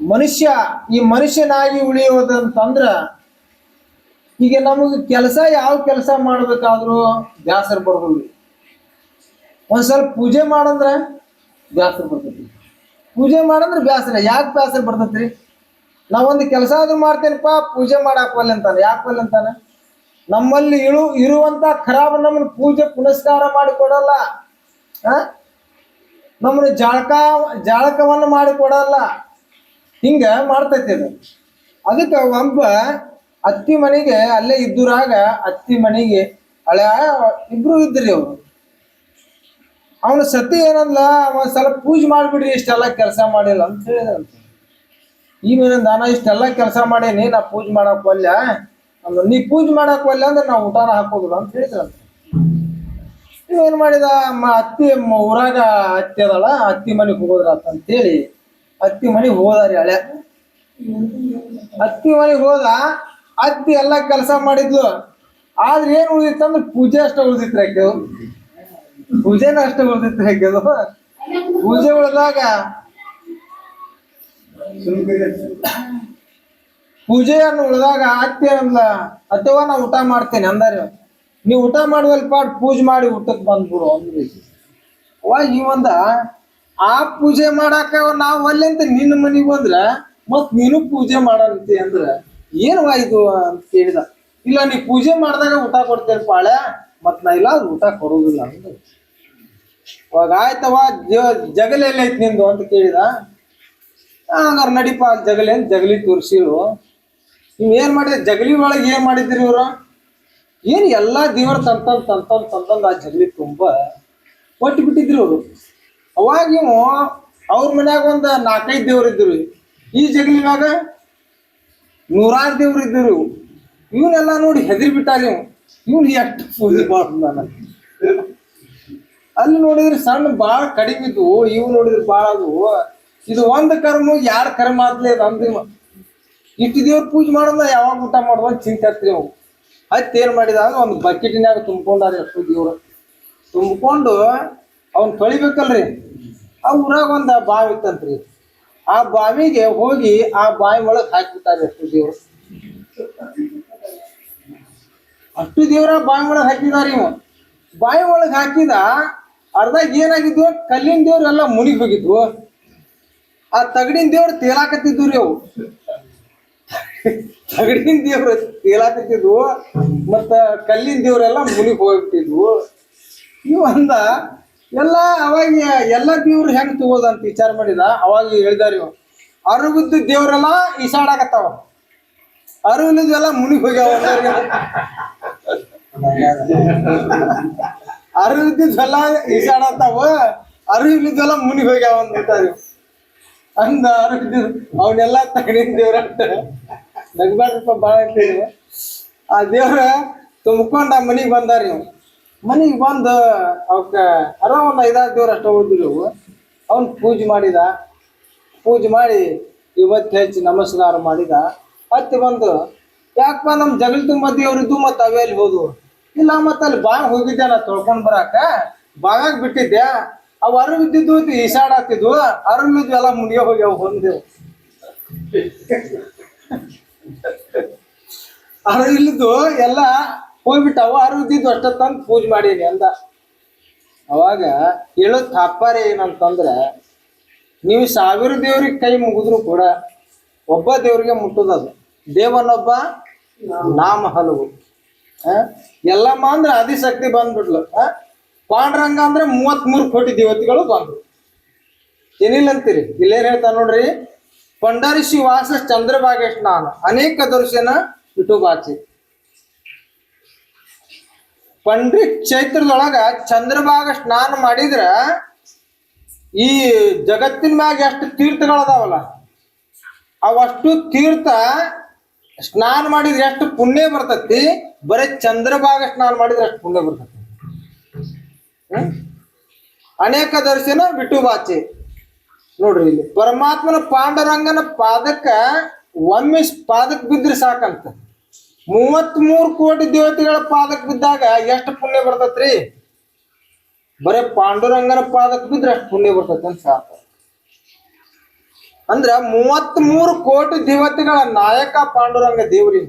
ಮನುಷ್ಯ, ಈ ಮನುಷ್ಯನಾಗಿ ಉಳಿಯೋದಂತಂದ್ರ ಈಗ ನಮಗೆ ಕೆಲಸ ಯಾವ ಕೆಲಸ ಮಾಡ್ಬೇಕಾದ್ರೂ ಬ್ಯಾಸರ ಬರ್ಬೋದು. ಒಂದ್ ಸ್ವಲ್ಪ ಪೂಜೆ ಮಾಡಂದ್ರ ಬ್ಯಾಸರ ಬರ್ತೈತಿ. ಪೂಜೆ ಮಾಡಂದ್ರ ಬ್ಯಾಸರ ಯಾಕೆ ಬ್ಯಾಸರ ಬರ್ತೈತ್ರಿ? ನಾವೊಂದು ಕೆಲಸ ಆದ್ರೂ ಮಾಡ್ತೇನಪ್ಪ, ಪೂಜೆ ಮಾಡಾಕಲ್ಲ ಅಂತಾನೆ. ಯಾಕೆ ಒಲ್ಲೆ ಅಂತಾನೆ? ನಮ್ಮಲ್ಲಿ ಇಳು, ಇರುವಂತ ಖರಾಬ್ ನಮ್ಮನ್ನ ಪೂಜೆ ಪುನಸ್ಕಾರ ಮಾಡಿ ಕೊಡಲ್ಲ ಆ? ನಮ್ಮನ್ನ ಜಾಳಕ, ಜಾಳಕವನ್ನು ಮಾಡಿ ಕೊಡಲ್ಲ ಹಿಂಗ ಮಾಡ್ತೈತಿ ಅದು. ಅದಕ್ಕೆ ಒಬ್ಬ ಅತ್ತಿ ಮನೆಗೆ ಅಲ್ಲೇ ಇದ್ದುರಾಗ ಅತ್ತಿ ಮನೆಗೆ ಹಳೆ ಇಬ್ರು ಇದ್ರಿ ಅವರು. ಅವನ ಸತಿ ಏನಂದ್ಲ, ಅವ ಸ್ವಲ್ಪ ಪೂಜೆ ಮಾಡಿಬಿಡ್ರಿ, ಇಷ್ಟೆಲ್ಲ ಕೆಲಸ ಮಾಡಿಲ್ಲ ಅಂತ ಹೇಳಿದಂತ ಈ ಮೇಲಿಂದ ನಾನು ಇಷ್ಟೆಲ್ಲ ಕೆಲಸ ಮಾಡೇನಿ, ನಾ ಪೂಜೆ ಮಾಡಕ್ ಅಂದ್ರ ನೀ ಪೂಜೆ ಮಾಡಕ್ ಒಲ್ಯ ಅಂದ್ರೆ ನಾ ಊಟನ ಹಾಕೋದಿಲ್ಲ ಅಂತ ಹೇಳಿದ್ರಂತ ಏನ್ ಮಾಡಿದ, ಅಮ್ಮ, ಅತ್ತಿ ಊರಾಗ ಅತ್ತಿ ಅದಲ್ಲ, ಅತ್ತಿ ಮನೆಗೆ ಹೋಗೋದ್ರ ಅಂತೇಳಿ ಅತ್ತಿ ಮನೆಗೆ ರೀ ಹಳೆ. ಅತ್ತಿ ಮನೆಗೆ ಹೋದ ಅತ್ತಿ ಎಲ್ಲ ಕೆಲಸ ಮಾಡಿದ್ಲು. ಆದ್ರೆ ಏನ್ ಉಳಿದಿತ್ತಂದ್ರೆ ಪೂಜೆ ಅಷ್ಟ ಉಳಿದಿತ್ತು ಆಕೆ. ಪೂಜೆನ ಅಷ್ಟ ಉಳಿದಿತ್ತು ಆಕೆದು ಪೂಜೆ ಉಳಿದಾಗ ಪೂಜೆಯನ್ನು ಉಳಿದಾಗ ಅತ್ತಿ ಅಂದ್ಲ, ಅಥವಾ ನಾ ಊಟ ಮಾಡ್ತೇನೆ ಅಂದಾರಿ. ನೀವು ಊಟ ಮಾಡುವಲ್ ಪಾಟ್ ಪೂಜೆ ಮಾಡಿ ಊಟಕ್ಕೆ ಬಂದ್ಬಿಡು ಅಂದ್ರಿ. ಅವಾಗ ಇವಂದ ಆ ಪೂಜೆ ಮಾಡಾಕ ನಾವ್ ಅಲ್ಲಿಂತ ನಿನ್ನ ಮನಿಗ್ ಬಂದ್ರ, ಮತ್ ನೀನು ಪೂಜೆ ಮಾಡಂತಿ ಅಂದ್ರ ಏನು ಇದು ಅಂತ ಕೇಳಿದ. ಇಲ್ಲ, ನೀ ಪೂಜೆ ಮಾಡಿದಾಗ ಊಟ ಕೊಡ್ತೇನೆ ಪಾಳೆ, ಮತ್ ನಾ ಇಲ್ಲ ಊಟ ಕೊಡೋದಿಲ್ಲ ಅಂದ ಅವಾಗ ಆಯ್ತವ ಎಲ್ಲ ಐತಿ ನಿಂದು ಅಂತ ಕೇಳಿದ. ಹಂಗಾರ ನಡಿಪ, ಜಗಲಿ ಅಂತ ಜಗಲಿ ತೋರಿಸಿರು. ನೀವ್ ಏನ್ ಮಾಡಿದ್ರಿ, ಜಗಲಿ ಒಳಗೆ ಏನ್ ಮಾಡಿದ್ರಿ ಇವ್ರು? ಏನ್ ಎಲ್ಲಾ ದೇವ್ರ ತಂತಂದ್ ತಂತಂದ್ ತಂತಂದ್ ಆ ಜಗಲಿ ತುಂಬಾ ಕೊಟ್ಟು ಬಿಟ್ಟಿದ್ರು ಅವರು ಅವಾಗ ಇವು ಅವ್ರ ಮನ್ಯಾಗ ಒಂದು ನಾಲ್ಕೈದು ದೇವ್ರು ಇದ್ರು. ಈ ಜಗಲಿನಾಗ ನೂರಾರು ದೇವ್ರು ಇದ್ರು. ಇವನ್ನೆಲ್ಲ ನೋಡಿ ಹೆದರಿ ಬಿಟ್ಟಾಗ ಇವ್. ಇವ್ನು ಎಷ್ಟು ಪೂಜೆ ಮಾಡ್ತಾನ ಅಲ್ಲಿ ನೋಡಿದ್ರೆ ಸಣ್ಣ ಬಾಳ ಕಡಿಮೆ ಇದ್ವು. ಇವು ನೋಡಿದ್ರೆ ಬಾಳ ಅದು ಇದು ಒಂದ್ ಕರ್ಮ, ಯಾರ ಕರ್ಮ ಆದ್ಲೇ ಇದು ಇಟ್ಟು ದೇವ್ರ ಪೂಜೆ ಮಾಡೋದ ಯಾವಾಗ ಊಟ ಮಾಡೋದು ಚಿಂತೆ ಹತ್ರಿ ಅವು. ಅದ್ ಮಾಡಿದ ಅಂದ್ರೆ ಒಂದು ಬಕೆಟಿನ್ಯಾಗ ತುಂಬಿಕೊಂಡಾರ ಎಷ್ಟು ದೇವ್ರು. ತುಂಬ್ಕೊಂಡು ಅವ್ನ್ ತೊಳಿಬೇಕಲ್ರಿ. ಆ ಊರಾಗ ಒಂದು ಬಾವಿ ಇತ್ತಂತ್ರಿ. ಆ ಬಾವಿಗೆ ಹೋಗಿ ಆ ಬಾವಿ ಒಳಗೆ ಹಾಕ್ಬಿಟ್ಟಾರ ಅಷ್ಟು ದೇವ್ರು. ಅಷ್ಟು ದೇವ್ರ ಬಾವಿ ಒಳಗ್ ಹಾಕಿದಾರ ಇವ ಬಾವಿ ಒಳಗೆ ಹಾಕಿದ ಅರ್ಧ ಏನಾಗಿದ್ವು ಕಲ್ಲಿನ ದೇವ್ರು ಎಲ್ಲ ಮುನಿಗ್ ಹೋಗಿದ್ವು. ಆ ತಗಡಿನ ದೇವ್ರು ತೇಲಾಕತ್ತಿದ್ವು ರೀ ಅವು. ತಗಡಿನ ದೇವ್ರು ತೇಲಾಕತ್ತಿದ್ವು, ಮತ್ತ ಕಲ್ಲಿನ ದೇವ್ರೆಲ್ಲ ಮುನಿಗ್ ಹೋಗ್ಬಿಟ್ಟಿದ್ವು. ಇವ ಅಂದ ಎಲ್ಲ ಅವಾಗ ಎಲ್ಲ ದೇವ್ರು ಹೆಂಗ್ ತಗೋದಂತ ವಿಚಾರ ಮಾಡಿದ, ಅವಾಗ ಹೇಳಿದಾರಿ ಇವ ಅರುಬಿದ್ದು ದೇವ್ರೆಲ್ಲ ಈಸಾಡಾಕತ್ತಾವ ಅರುವಿಲ್ಲದೆಲ್ಲ ಮುನಿಗ್ ಹೋಗ್ಯಾವ. ಅರಿವಿದ್ದೆಲ್ಲ ಈಸಾಡತ್ತಾವ ಅರಿವಿದ್ದೆಲ್ಲ ಮುನಿಗ್ ಹೋಗ್ಯಾವ ಅಂತ ಅಂದ ಅರಿವಿದ್ದ ಅವನ್ನೆಲ್ಲ ತಗಡಿನ ದೇವ್ರ ನಗ್ಬಾರ್ದಪ್ಪ ಭಾಳ ಆ ದೇವ್ರ ತುಂಬಿಕೊಂಡ ಮನಿಗ್ ಬಂದಾರ ನೀವು ಮನಿಗ್ ಬಂದು ಅವಕ್ಕ ಅರ ಒಂದು ಐದಾರು ದೇವ್ರ ಅಷ್ಟ ಉಳಿದ್ರು ಅವನು ಪೂಜೆ ಮಾಡಿದ. ಪೂಜೆ ಮಾಡಿ ಇವತ್ತು ಹೆಚ್ಚು ನಮಸ್ಕಾರ ಮಾಡಿದ. ಮತ್ತೆ ಬಂದು, ಯಾಕಪ್ಪ ನಮ್ಮ ಜಗಳ ತುಂಬ ದೇವ್ರಿದ್ದು ಮತ್ತೆ ಅವೇ ಅಲ್ಲಿ ಹೋದು? ಇಲ್ಲ, ಮತ್ತೆ ಅಲ್ಲಿ ಬಾಗ ಹೋಗಿದ್ದೆ ನಾ ತೊಳ್ಕೊಂಡು ಬರಾಕ. ಬಾಗಾಗ ಬಿಟ್ಟಿದ್ದೆ. ಅವು ಅರು ಬಿದ್ದಿದ್ದು ಈಸಾಡಾತಿದ್ವು ಅರುಳಿದ್ವು ಎಲ್ಲ ಮುನಿಯ ಹೋಗ್ಯಾವ ಹೊಂದೇವು ಅರು ಇಲ್ಲದ್ದು ಎಲ್ಲ ಹೋಗ್ಬಿಟ್ಟಾವ ಅವ ಇದ್ದಿದ್ದು ಅಷ್ಟ ತಂದು ಪೂಜೆ ಮಾಡೀನಿ ಅಂದ ಅವಾಗ ಹೇಳೋ ತಾತ್ಪರ್ಯ ಏನಂತಂದ್ರೆ, ನೀವು ಸಾವಿರ ದೇವ್ರಿಗೆ ಕೈ ಮುಗಿದ್ರು ಕೂಡ ಒಬ್ಬ ದೇವ್ರಿಗೆ ಮುಟ್ಟದದು ದೇವನೊಬ್ಬ ನಾಮ ಹಲವು? ಎಲ್ಲಮ್ಮ ಅಂದ್ರೆ ಆದಿಶಕ್ತಿ ಬಂದ್ಬಿಟ್ಲು. ಪಾಂಡ್ರಂಗ ಅಂದ್ರೆ ಮೂವತ್ತ್ ಮೂರು ಕೋಟಿ ದೇವತೆಗಳು ಬಂದ್ರು. ಏನಿಲ್ಲ ಅಂತೀರಿ? ಇಲ್ಲೇನ್ ಹೇಳ್ತಾ ನೋಡ್ರಿ? ಪಂಡರಿಸಿ ವಾಸ ಚಂದ್ರಭಾಗೇಶ್ ನಾನು. ಅನೇಕ ದರ್ಶನ ವಿಟುಬಾಚಿ ಪಂಡ್ರಿ ಚೈತ್ರದೊಳಗ ಚಂದ್ರಭಾಗ ಸ್ನಾನ ಮಾಡಿದ್ರ ಈ ಜಗತ್ತಿನ ಮ್ಯಾಗ ಎಷ್ಟು ತೀರ್ಥಗಳದಾವಲ್ಲ ಅವಷ್ಟು ತೀರ್ಥ ಸ್ನಾನ ಮಾಡಿದ್ರೆ ಎಷ್ಟು ಪುಣ್ಯ ಬರ್ತತಿ, ಬರೀ ಚಂದ್ರಭಾಗ ಸ್ನಾನ ಮಾಡಿದ್ರೆ ಅಷ್ಟು ಪುಣ್ಯ ಬರ್ತತಿ. ಅನೇಕ ದರ್ಶನ ಬಿಟ್ಟು ಬಾಚಿ. ನೋಡ್ರಿ ಇಲ್ಲಿ, ಪರಮಾತ್ಮನ ಪಾಂಡುರಂಗನ ಪಾದಕ್ಕ ಒಮ್ಮೆ ಪಾದಕ್ ಬಿದ್ರೆ ಸಾಕಂತ. ಮೂವತ್ತ್ ಮೂರು ಕೋಟಿ ದೇವತೆಗಳ ಪಾದಕ್ ಬಿದ್ದಾಗ ಎಷ್ಟು ಪುಣ್ಯ ಬರ್ತತ್ರಿ? ಬರೇ ಪಾಂಡುರಂಗನ ಪಾದಕ್ ಬಿದ್ರೆ ಅಷ್ಟು ಪುಣ್ಯ ಬರ್ತೈತೆ ಅಂತ ಸಾಕು ಅಂದ್ರ ಮೂವತ್ತ್ ಮೂರು ಕೋಟಿ ದೇವತೆಗಳ ನಾಯಕ ಪಾಂಡುರಂಗ ದೇವ್ರಿ?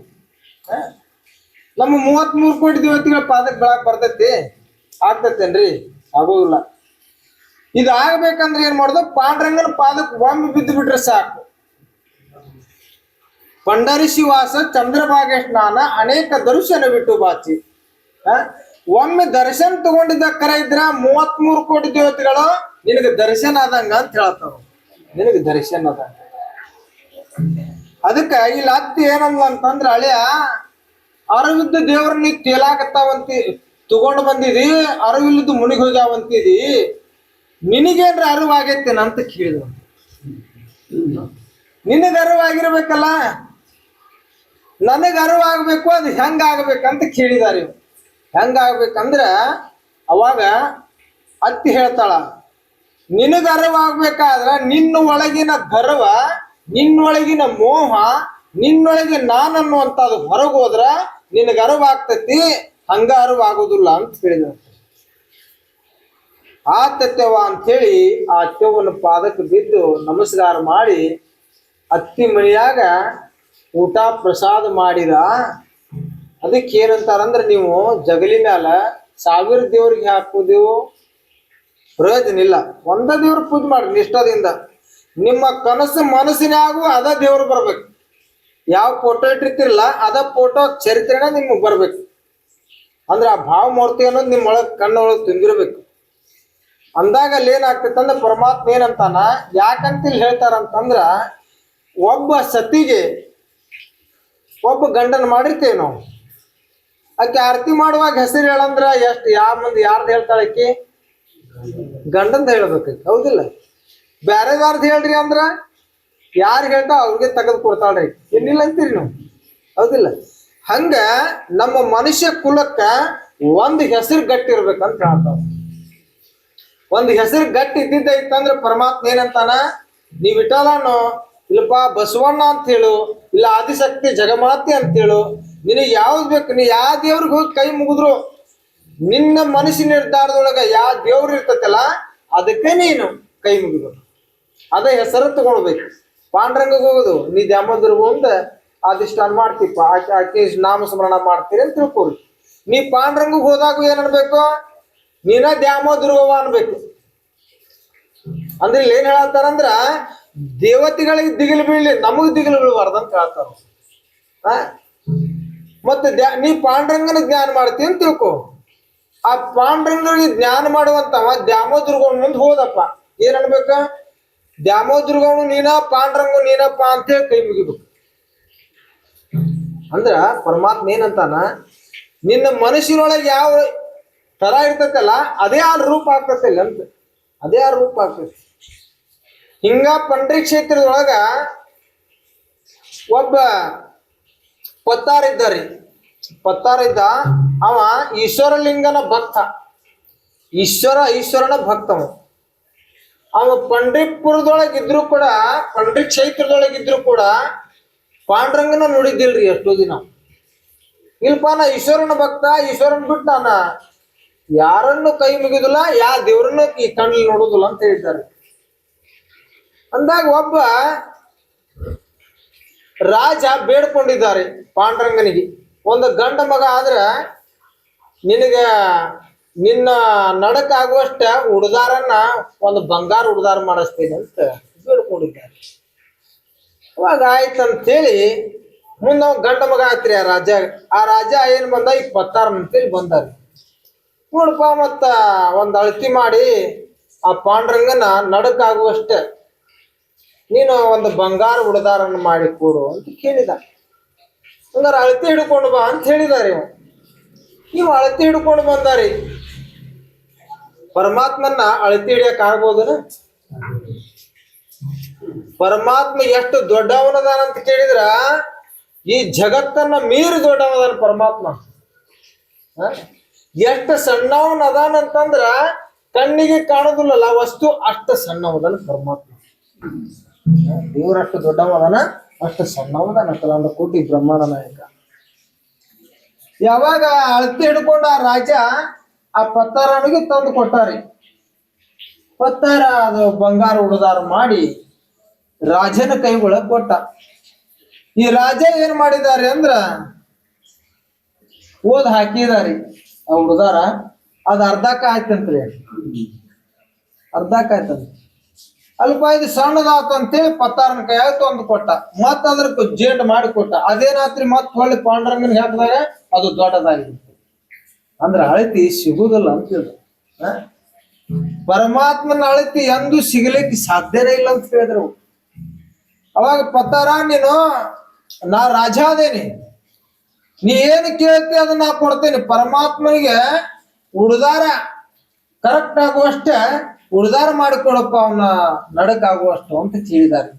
ನಮ್ಮ ಮೂವತ್ತ್ ಮೂರು ಕೋಟಿ ದೇವತೆಗಳ ಪಾದಕ್ ಬೆಳಕ್ ಬರ್ತೈತಿ. ಆಗ್ತೈತೇನ್ರಿ? ಆಗೋದಿಲ್ಲ. ಇದಾಗಬೇಕಂದ್ರೆ ಏನ್ ಮಾಡೋದು? ಪಾಂಡುರಂಗನ ಪಾದಕ್ ಒಮ್ಮೆ ಬಿದ್ದು ಬಿಟ್ರೆ ಸಾಕು. ಪಂಡರಿ ಶಿವಾಸ ಚಂದ್ರಭಾಗ ಸ್ನಾನ ಅನೇಕ ದರ್ಶನ ಬಿಟ್ಟು ಬಾಚಿ? ಒಮ್ಮೆ ದರ್ಶನ ತಗೊಂಡಿದ್ದ ಕರ ಇದ್ರ ಮೂವತ್ ಮೂರು ಕೋಟಿ ದೇವತೆಗಳು ನಿನಗೆ ದರ್ಶನ ಆದಂಗ ಅಂತ ಹೇಳ್ತಾವ ನಿನಗೆ ದರ್ಶನ ಅದ ಅದಕ್ಕ ಇಲ್ಲಿ ಅತ್ತಿ ಏನಲ್ಲ ಅಂತಂದ್ರ ಹಳೆಯ ಅರವಿದ್ದ ದೇವ್ರ ನೀ ತಗೊಂಡ್ ಬಂದಿದಿ ಅರವಿಲ್ಲದ ಮುನಿಗ್ ಹೋಗ್ಯಾವಂತಿದಿ, ನಿನಗೇನ್ರ ಅರಿವಾಗೈತೇನಂತ ಕೇಳಿದ್ರು. ನಿನಗೆ ಅರಿವಾಗಿರ್ಬೇಕಲ್ಲ? ನನಗೆ ಅರಿವಾಗಬೇಕು ಅದು ಹೆಂಗಾಗಬೇಕಂತ ಕೇಳಿದಾರೆ ಇವ್ರು. ಹೆಂಗ ಆಗ್ಬೇಕಂದ್ರ ಅವಾಗ ಅತ್ತಿ ಹೇಳ್ತಾಳ, ನಿನಗ ಅರಿವಾಗಬೇಕಾದ್ರೆ ನಿನ್ನ ಒಳಗಿನ ಗರ್ವ ನಿನ್ನೊಳಗಿನ ಮೋಹ ನಿನ್ನೊಳಗೆ ನಾನನ್ನುವಂಥದ್ದು ಹೊರಗೆ ಹೋದ್ರೆ ನಿನಗೆ ಅರಿವಾಗ್ತತಿ ಹಂಗ ಅರಿವಾಗೋದಿಲ್ಲ ಅಂತ ಹೇಳಿದ್ರು. ಆತತ್ಯವ ಅಂಥೇಳಿ ಆ ಅತ್ಯವನ ಪಾದಕ್ಕೆ ಬಿದ್ದು ನಮಸ್ಕಾರ ಮಾಡಿ ಅತ್ತಿ ಮನೆಯಾಗ ಊಟ ಪ್ರಸಾದ ಮಾಡಿದ, ಅದಕ್ಕೆ ಏನಂತಾರಂದ್ರೆ ನೀವು ಜಗಲಿ ಮ್ಯಾಲ ಸಾವಿರ ದೇವ್ರಿಗೆ ಹಾಕುದು ಪ್ರಯೋಜನ ಇಲ್ಲ. ಒಂದ ದೇವ್ರ ಪೂಜೆ ಮಾಡ್ರಿ ನಿಷ್ಠದಿಂದ. ನಿಮ್ಮ ಕನಸು ಮನಸ್ಸಿನಾಗೂ ಅದ ದೇವ್ರು ಬರ್ಬೇಕು. ಯಾವ ಫೋಟೋ ಇಟ್ಟಿರ್ತಿರಲ್ಲ, ಅದ ಫೋಟೋ ಚರಿತ್ರೆನ ನಿಮ್ಗೆ ಬರ್ಬೇಕು. ಅಂದ್ರೆ ಆ ಭಾವಮೂರ್ತಿ ಅನ್ನೋದು ನಿಮ್ಮೊಳಗೆ ಕಣ್ಣೊಳಗೆ ತುಂಬಿರ್ಬೇಕು. ಅಂದಾಗ ಅಲ್ಲಿ ಏನಾಗ್ತೈತಂದ್ರೆ ಪರಮಾತ್ಮ ಏನಂತಾನ, ಯಾಕಂತ ಇಲ್ಲಿ ಹೇಳ್ತಾರಂತಂದ್ರ, ಒಬ್ಬ ಸತಿಗೆ ಒಬ್ಬ ಗಂಡನ ಮಾಡಿರ್ತೇವೆ ನಾವು. ಆಕೆ ಆರತಿ ಮಾಡುವಾಗ ಹೆಸರು ಹೇಳಂದ್ರ ಎಷ್ಟು, ಯಾವ ಮಂದಿ ಯಾರ್ದು ಹೇಳ್ತಾಳೆ ಆಕಿ? ಗಂಡಂದ ಹೇಳ್ಬೇಕು ಹೌದಿಲ್ಲ? ಬ್ಯಾರೆದಾರ್ದು ಹೇಳ್ರಿ ಅಂದ್ರ ಯಾರು ಹೇಳ್ತಾ ಅವ್ರಿಗೆ ತೆಗೆದು ಕೊಡ್ತಾಳ್ರಿ. ಏನಿಲ್ಲ ಅಂತೀರಿ ನೀವು. ಹೌದಿಲ್ಲ? ಹಂಗ ನಮ್ಮ ಮನುಷ್ಯ ಕುಲಕ್ಕ ಒಂದು ಹೆಸರು ಗಟ್ಟಿ ಇರ್ಬೇಕಂತ ಹೇಳ್ತಾವ ಒಂದು ಹೆಸರು ಗಟ್ಟಿ ಇದ್ದಿದ್ದೈತಂದ್ರ ಪರಮಾತ್ಮ ಏನಂತಾನ ನೀ ವಿಠಲನು ಇಲ್ಲಪ್ಪ, ಬಸವಣ್ಣ ಅಂತ ಹೇಳು, ಇಲ್ಲ ಆದಿಶಕ್ತಿ ಜಗಮಾತಿ ಅಂತ ಹೇಳು, ನಿನಗೆ ಯಾವ್ದು ಬೇಕು? ನೀ ಯಾವ ದೇವ್ರಿಗೆ ಹೋಗಿ ಕೈ ಮುಗಿದ್ರು, ನಿನ್ನ ಮನಸ್ಸಿನ ನಿರ್ಧಾರದೊಳಗ ಯಾವ ದೇವ್ರು ಇರ್ತತಲ್ಲ, ಅದಕ್ಕೆ ನೀನು ಕೈ ಮುಗಿದು ಅದ ಹೆಸರು ತಗೊಳ್ಬೇಕು. ಪಾಂಡ್ರಂಗಕ್ಕೆ ಹೋಗುದು, ನೀ ದ್ಯಾಮೋದರ್ಗ ಅಂತ ಅಧಿಷ್ಠಾನ ಮಾಡ್ತೀಪ ಆಕೆ ಆಕೆ ನಾಮಸ್ಮರಣ ಮಾಡ್ತೀರಿ ಅಂತ ತಿಳ್ಕೊರಿ. ನೀ ಪಾಂಡ್ರಂಗಕ್ಕೆ ಹೋದಾಗ ಏನ್ ಅನ್ಬೇಕು? ನೀನ ದ್ಯಾಮೋದರ್ಗವ ಅನ್ಬೇಕು. ಅಂದ್ರೆ ಇಲ್ಲಿ ಏನ್ ಹೇಳತ್ತಾರಂದ್ರ ದೇವತೆಗಳಿಗೆ ದಿಗಿಲು ಬೀಳಲಿ, ನಮಗ್ ದಿಗಿಲು ಬೀಳಬಾರ್ದು ಅಂತ ಹೇಳ್ತಾರ? ಮತ್ತೆ ನೀ ಪಾಂಡ್ರಂಗನ ಜ್ಞಾನ ಮಾಡ್ತಿ ಅಂತ ತಿಳ್ಕೊ. ಆ ಪಾಂಡ್ರಂಗನಿಗೆ ಜ್ಞಾನ ಮಾಡುವಂತವ ದ್ಯಾಮೋದುರ್ಗವನ್ ಮುಂದೆ ಹೋದಪ್ಪ. ಏನ್ ಅನ್ಬೇಕ? ದ್ಯಾಮೋದುರ್ಗವನು ನೀನ ಪಾಂಡ್ರಂಗ ನೀನಪ್ಪ ಅಂತೇಳಿ ಕೈ ಮುಗಿಬೇಕು. ಅಂದ್ರ ಪರಮಾತ್ಮ ಏನಂತಾನ? ನಿನ್ನ ಮನುಷ್ಯನೊಳಗೆ ಯಾವ ತರ ಇರ್ತೈತಲ್ಲ, ಅದೇ ಆ ರೂಪ ಆಗ್ತೈತಿಲ್ಲ ಅಂತ. ಅದೇ ಆ ರೂಪ ಆಗ್ತೈತಿ. ಹಿಂಗ ಪಂಡ್ರಿ ಕ್ಷೇತ್ರದೊಳಗ ಒಬ್ಬ ಪತ್ತಾರ ಇದ್ದಾರಿ ಪತ್ತಾರ ಇದ್ದ ಅವ ಈಶ್ವರಲಿಂಗನ ಭಕ್ತ. ಈಶ್ವರ, ಈಶ್ವರನ ಭಕ್ತವ. ಅವ ಪಂಡ್ರಿಪುರದೊಳಗಿದ್ರು ಕೂಡ, ಪಂಡ್ರಿ ಕ್ಷೇತ್ರದೊಳಗಿದ್ರು ಕೂಡ ಪಾಂಡ್ರಂಗನ ನೋಡಿದ್ದಿಲ್ರಿ ಎಷ್ಟೋ ದಿನ. ಇಲ್ಪ ನಾ ಈಶ್ವರನ ಭಕ್ತ, ಈಶ್ವರನ್ ಬಿಟ್ಟು ನಾನ ಯಾರನ್ನು ಕೈ ಮುಗಿದಿಲ್ಲ, ಯಾ ದೇವ್ರನ್ನು ಈ ಕಣ್ಣಲ್ಲಿ ನೋಡುದಿಲ್ಲ ಅಂತ ಹೇಳಿದ್ದಾರೆ. ಅಂದಾಗ ಒಬ್ಬ ರಾಜ ಬೇಡ್ಕೊಂಡಿದ್ದಾರೆ ಪಾಂಡುರಂಗನಿಗೆ. ಒಂದು ಗಂಡ ಮಗ ಆದ್ರೆ ನಿನಗೆ ನಿನ್ನ ನಡಕ ಆಗುವಷ್ಟ ಉಡ್ದಾರನ್ನ ಒಂದು ಬಂಗಾರ ಉಡ್ದಾರ ಮಾಡಿಸ್ತೀನಿ ಅಂತ ಬೇಡ್ಕೊಂಡಿದ್ದಾರೆ. ಅವಾಗ ಆಯ್ತಂತೇಳಿ ಮುಂದೆ ಅವ ಗಂಡ ಮಗ ಆಯ್ತ್ರಿ ಆ ರಾಜ. ಆ ರಾಜ ಏನ್ ಬಂದ? ಇಪ್ಪತ್ತಾರು ಅಂತೇಳಿ ಬಂದಾರ. ನೋಡಪ್ಪ ಮತ್ತ ಒಂದು ಅಳತಿ ಮಾಡಿ ಆ ಪಾಂಡ್ರಂಗನ ನಡಕ ಆಗುವಷ್ಟ ನೀನು ಒಂದು ಬಂಗಾರ ಉಡದಾರನ್ನು ಮಾಡಿ ಕೊಡು ಅಂತ ಕೇಳಿದ ಹಂಗಾರೆ ಅಳತೆ ಹಿಡ್ಕೊಂಡು ಬಾ ಅಂತ ಹೇಳಿದಾರೆ ಇವ ನೀವು ಅಳತೆ ಹಿಡ್ಕೊಂಡು ಬಂದಾರಿ. ಪರಮಾತ್ಮನ್ನ ಅಳತೆ ಹಿಡಿಯಕ್ ಆಗ್ಬೋದನ? ಪರಮಾತ್ಮ ಎಷ್ಟು ದೊಡ್ಡವನದಾನ ಅಂತ ಕೇಳಿದ್ರ ಈ ಜಗತ್ತನ್ನ ಮೀರಿ ದೊಡ್ಡವನದಾನ ಪರಮಾತ್ಮ? ಎಷ್ಟು ಸಣ್ಣವನ್ ಅದಾನ ಅಂತಂದ್ರ ಕಣ್ಣಿಗೆ ಕಾಣೋದಿಲ್ಲಲ್ಲ ವಸ್ತು ಅಷ್ಟು ಸಣ್ಣವದಾನ ಪರಮಾತ್ಮ. ದೇವ್ರ ದೊಡ್ಡವನ ಅಷ್ಟು ಸಣ್ಣವನ ಕೆಲವೊಂದು ಕೋಟಿ ಬ್ರಹ್ಮಾಂಡ ನಾಯಕ ಯಾವಾಗ ಅಳತೆ ಹಿಡ್ಕೊಂಡ ರಾಜ, ಆ ಪತ್ತಾರನಿಗೆ ತಂದು ಕೊಟ್ಟಾರೆ. ಪತ್ತಾರ ಅದು ಬಂಗಾರ ಉಡದಾರ ಮಾಡಿ ರಾಜನ ಕೈಗೊಳಗ್ ಕೊಟ್ಟ. ಈ ರಾಜ ಏನ್ ಮಾಡಿದ್ದಾರೆ ಅಂದ್ರ, ಓದ್ ಹಾಕಿದಾರಿ. ಆ ಹುಡುಗಾರ ಅದ್ ಅರ್ಧಕ್ಕ ಆಯ್ತಂತ್ರಿ. ಅರ್ಧಕ್ಕ ಆಯ್ತಂತ ಅಲ್ಪ ಇದು ಸಣ್ಣದಾತು ಅಂತೇಳಿ ಪತ್ತಾರನ ಕೈಯಾಗ ತಂದು ಕೊಟ್ಟ. ಮತ್ತ ಅದ್ರ ಜೇಟ್ ಮಾಡಿ ಕೊಟ್ಟ. ಅದೇನಾತ್ರಿ ಮತ್ ಹೊಳ್ಳಿ ಪಾಂಡ್ರಂಗನ್ ಹಾಕಿದಾಗ ಅದು ದೊಡ್ಡದಾಗಿತ್ತು. ಅಂದ್ರೆ ಅಳತಿ ಸಿಗುದಿಲ್ಲ ಅಂತಿದ್ರು ಹೇಳಿದ್ರು ಪರಮಾತ್ಮನ ಅಳತಿ ಎಂದು ಸಿಗಲಿಕ್ಕೆ ಸಾಧ್ಯನೇ ಇಲ್ಲ ಅಂತ ಹೇಳಿದ್ರು. ಅವಾಗ ಪತ್ತಾರ, ನೀನು ನಾ ರಾಜ ಅದೇನಿ ನೀ ಏನು ಕೇಳ್ತಿ ಅದನ್ನ ನಾ ಕೊಡ್ತೇನೆ. ಪರಮಾತ್ಮನಿಗೆ ಉಡ್ದಾರ. ಕರೆಕ್ಟ್ ಆಗುವಷ್ಟೇ ಉಡ್ದಾರ ಮಾಡಿಕೊಡಪ್ಪ ಅವನ ನಡಕ್ ಆಗುವಷ್ಟು ಅಂತ ಕೇಳಿದಾರೆ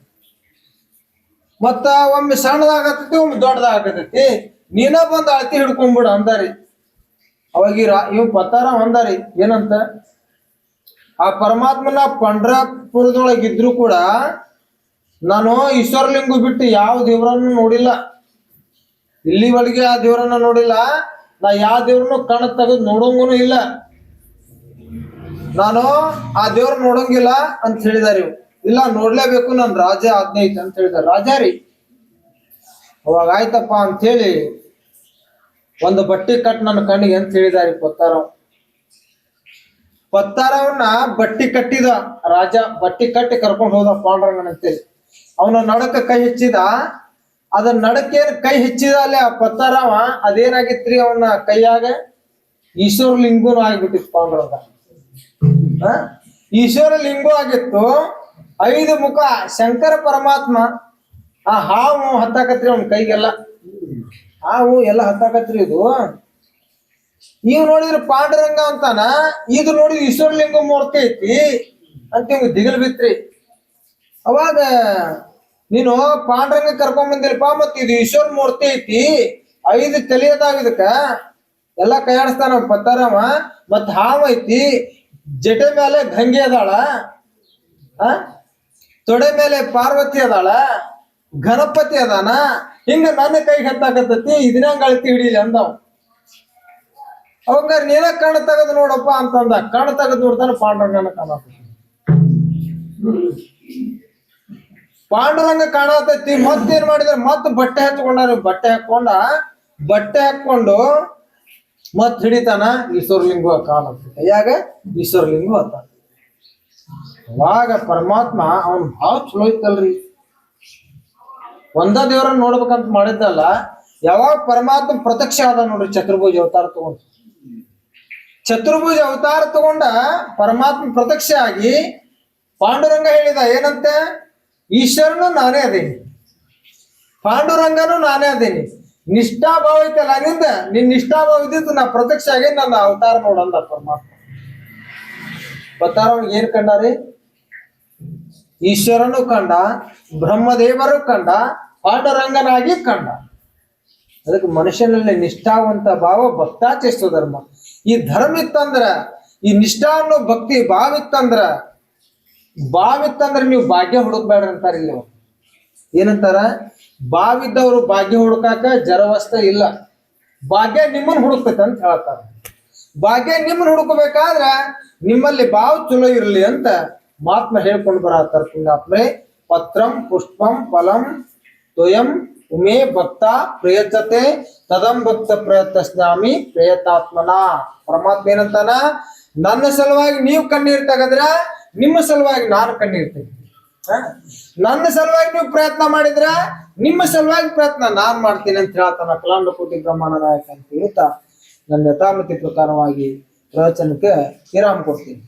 ಮತ್ತ ಒಮ್ಮೆ ಸಣ್ಣದಾಗತೈತಿ ಒಮ್ಮೆ ದೊಡ್ಡದಾಗತೈತಿ ನೀನ ಬಂದು ಅಳತಿ ಹಿಡ್ಕೊಂಡ್ಬಿಡು ಅಂದಾರಿ. ಅವಾಗ ಇವ್ ಪತ್ತಾರ ಅಂದಾರಿ ಏನಂತ? ಆ ಪರಮಾತ್ಮನ ಪಂಡ್ರಾಪುರದೊಳಗೆ ಇದ್ರು ಕೂಡ ನಾನು ಈಶ್ವರಲಿಂಗು ಬಿಟ್ಟು ಯಾವ ದೇವರನ್ನು ನೋಡಿಲ್ಲ. ಇಲ್ಲಿವರೆಗೆ ಆ ದೇವರನ್ನ ನೋಡಿಲ್ಲ. ನಾ ಯಾವ ದೇವ್ರನ್ನು ಕಣ ತೆಗೆದು ನೋಡೋಂಗೂ ಇಲ್ಲ. ನಾನು ಆ ದೇವ್ರ ನೋಡಂಗಿಲ್ಲ ಅಂತ ಹೇಳಿದಾರೆ ಇವು ಇಲ್ಲ, ನೋಡ್ಲೇಬೇಕು, ನನ್ ರಾಜ ಆಜ್ಞೆ ಐತೆ ಅಂತ ಹೇಳಿದಾರೆ. ರಾಜ ರೀ. ಅವಾಗ ಆಯ್ತಪ್ಪ ಅಂತ ಹೇಳಿ ಒಂದು ಬಟ್ಟೆ ಕಟ್ ನನ್ನ ಕಣ್ಣಿಗೆ ಅಂತ ಹೇಳಿದಾರೆ ಪತ್ತಾರವ್ ಪತ್ತಾರವನ್ನ ಬಟ್ಟಿ ಕಟ್ಟಿದ ರಾಜ, ಬಟ್ಟಿ ಕಟ್ಟಿ ಕರ್ಕೊಂಡು ಹೋದ ಪಾಂಡ್ರಂಗನಂತೇಳಿ ಅವನ ನಡಕ ಕೈ ಹೆಚ್ಚಿದ. ಅದ ನಡಕೇನ್ ಕೈ ಹೆಚ್ಚಿದ ಅಲ್ಲೇ ಆ ಪತ್ತಾರವ, ಅದೇನಾಗಿತ್ರಿ ಅವನ ಕೈಯಾಗ? ಈಶ್ವರ ಲಿಂಗೂನು ಆಗ್ಬಿಟ್ಟಿತ್ತು ಪಾಂಡ್ರಂಗ? ಈಶ್ವರ ಲಿಂಗು ಆಗಿತ್ತು. ಐದು ಮುಖ, ಶಂಕರ ಪರಮಾತ್ಮ. ಆ ಹಾವು ಹತ್ತಾಕತ್ರಿ ಅವ್ನ ಕೈಗೆಲ್ಲ. ಹಾವು ಎಲ್ಲ ಹತ್ತಾಕತ್ರಿ ಇದು. ನೀವು ನೋಡಿದ್ರೆ ಪಾಂಡುರಂಗ ಅಂತಾನ? ಇದು ನೋಡಿದ್ರೆ ಈಶ್ವರಲಿಂಗ ಮೂರ್ತಿ ಐತಿ ಅಂತ ನಿಮ್ಗೆ ದಿಗಲ್ ಬಿತ್ರಿ. ಅವಾಗ ನೀನು ಪಾಂಡುರಂಗ ಕರ್ಕೊಂಡ್ ಬಂದಿಲ್ಲಪ್ಪ ಮತ್ ಇದು ಈಶ್ವರ ಮೂರ್ತಿ ಐತಿ. ಐದು ಇದಕ್ಕ. ಎಲ್ಲ ಕೈಯಾಡಿಸ್ತಾನ ಪತ್ತಾರವ. ಮತ್ ಹಾವ್ ಐತಿ. ಜಟೆ ಮೇಲೆ ಗಂಗೆ ಅದಾಳ, ಆ? ತೊಡೆ ಮೇಲೆ ಪಾರ್ವತಿ ಅದಾಳ, ಗಣಪತಿ ಅದಾನ, ಹಿಂಗ ನನ್ನ ಕೈ ಹತ್ತಾಕತ್ತತಿ ಇದನ್ನ ಅಳತಿ ಹಿಡೀಲಿ ಅಂದವ್. ಅವಂಗ ನೀನ ಕಣ್ಣು ತೆಗೆದು ನೋಡಪ್ಪ ಅಂತಂದ. ಕಣ್ಣು ತೆಗೆದು ನೋಡ್ತಾನೆ ಪಾಂಡುರಂಗನ ಕಾಣ ಪಾಂಡುರಂಗ ಕಾಣತೈತಿ ಮತ್ತೇನ್ ಮಾಡಿದ್ರೆ ಮತ್ ಬಟ್ಟೆ ಹಚ್ಕೊಂಡ ಬಟ್ಟೆ ಹಾಕೊಂಡ, ಬಟ್ಟೆ ಹಾಕೊಂಡು ಮತ್ ಹಿಡಿತಾನ ಈಶ್ವರಲಿಂಗು ಕಾಲ ಕೈಯಾಗ ಈಶ್ವರಲಿಂಗು ಅತ್ತ ಅವಾಗ ಪರಮಾತ್ಮ ಅವನ್ ಭಾಳ ಚಲೋ ಇತ್ತಲ್ರಿ. ಒಂದ ದೇವ್ರನ್ನ ನೋಡ್ಬೇಕಂತ ಮಾಡಿದ್ದಲ್ಲ, ಯಾವಾಗ ಪರಮಾತ್ಮ ಪ್ರತ್ಯಕ್ಷ ಆದ ನೋಡ್ರಿ ಚತುರ್ಭುಜ ಅವತಾರ ತಗೊಂಡು. ಚತುರ್ಭುಜ ಅವತಾರ ತಗೊಂಡ ಪರಮಾತ್ಮ ಪ್ರತ್ಯಕ್ಷ ಆಗಿ ಪಾಂಡುರಂಗ ಹೇಳಿದ ಏನಂತೆ? ಈಶ್ವರನು ನಾನೇ ಅದೇನಿ. ಪಾಂಡುರಂಗನು ನಾನೇ ಅದೇನಿ. ನಿಷ್ಠಾಭಾವ ಐತಲ್ಲ ಅದರಿಂದ ನಿನ್ ನಿಷ್ಠಾಭಾವ ಇದ್ದಿದ್ದು ನಾ ಪ್ರತ್ಯಕ್ಷ ಆಗಿ ನನ್ನ ಅವತಾರ ನೋಡಲ್ಲ ಪರಮಾತ್ಮ. ಅವತಾರ ಏನ್ ಕಂಡಾರಿ? ಈಶ್ವರನು ಕಂಡ, ಬ್ರಹ್ಮದೇವರು ಕಂಡ, ಪಾಂಡುರಂಗನಾಗಿ ಕಂಡ. ಅದಕ್ಕೆ ಮನುಷ್ಯನಲ್ಲಿ ನಿಷ್ಠಾವಂತ ಭಾವ ಭಕ್ತಾಚರಿಸ್ತು ಧರ್ಮ. ಈ ಧರ್ಮ ಇತ್ತಂದ್ರ, ಈ ನಿಷ್ಠಾ ಅನ್ನೋ ಭಕ್ತಿ ಭಾವ ಇತ್ತಂದ್ರ ಬಾವಿತ್ತಂದ್ರ ನೀವು ಭಾಗ್ಯ ಹುಡುಕ್ಬೇಡ್ರಿ ಅಂತಾರ ಇಲ್ಲಿ. ಏನಂತಾರ? ಬಾವಿದ್ದವ್ರು ಭಾಗ್ಯ ಹುಡುಕಾಕ ಜರವಸ್ತ ಇಲ್ಲ. ಭಾಗ್ಯ ನಿಮ್ಮನ್ನ ಹುಡುಕ್ತೈತೆ ಅಂತ ಹೇಳ್ತಾರೆ. ಭಾಗ್ಯ ನಿಮ್ಮನ್ನ ಹುಡುಕಬೇಕಾದ್ರ ನಿಮ್ಮಲ್ಲಿ ಬಾವು ಚಲೋ ಇರಲಿ ಅಂತ ಮಾತ್ಮ ಹೇಳ್ಕೊಂಡು ಬರತ್ತಾರ ಪುಣ್ಯಾತ್ಮರೇ ಪತ್ರಂ, ಪುಷ್ಪಂ, ಫಲಂ, ತ್ವಯಂ, ಉಮೇ ಭಕ್ತ ಪ್ರಯತ್ನತೆ ತದಂ ಭಕ್ತ ಪ್ರಯತ್ನ ಸ್ನಾಮಿ ಪರಮಾತ್ಮ ಏನಂತಾನ? ನನ್ನ ಸಲುವಾಗಿ ನೀವು ಕಣ್ಣೀರ್ ನಿಮ್ಮ ಸಲುವಾಗಿ ನಾನು ಕಣ್ಣೀರ್ ತೆಗಿತೀನಿ ಹ? ನನ್ನ ಸಲುವಾಗಿ ನೀವು ಪ್ರಯತ್ನ ಮಾಡಿದ್ರ ನಿಮ್ಮ ಸಲುವಾಗಿ ಪ್ರಯತ್ನ ನಾನ್ ಮಾಡ್ತೀನಿ ಅಂತ ಹೇಳ್ತಾನ ಕಲಾಂಡ ಕೋಟಿ ಬ್ರಹ್ಮಾಂಡ ನಾಯಕ ಅಂತ ಹೇಳ್ತಾ ನನ್ನ ಯಥಾಮತಿ ಪ್ರಕಾರವಾಗಿ ಪ್ರವಚನಕ್ಕೆ ವಿರಾಮ ಕೊಡ್ತೀನಿ.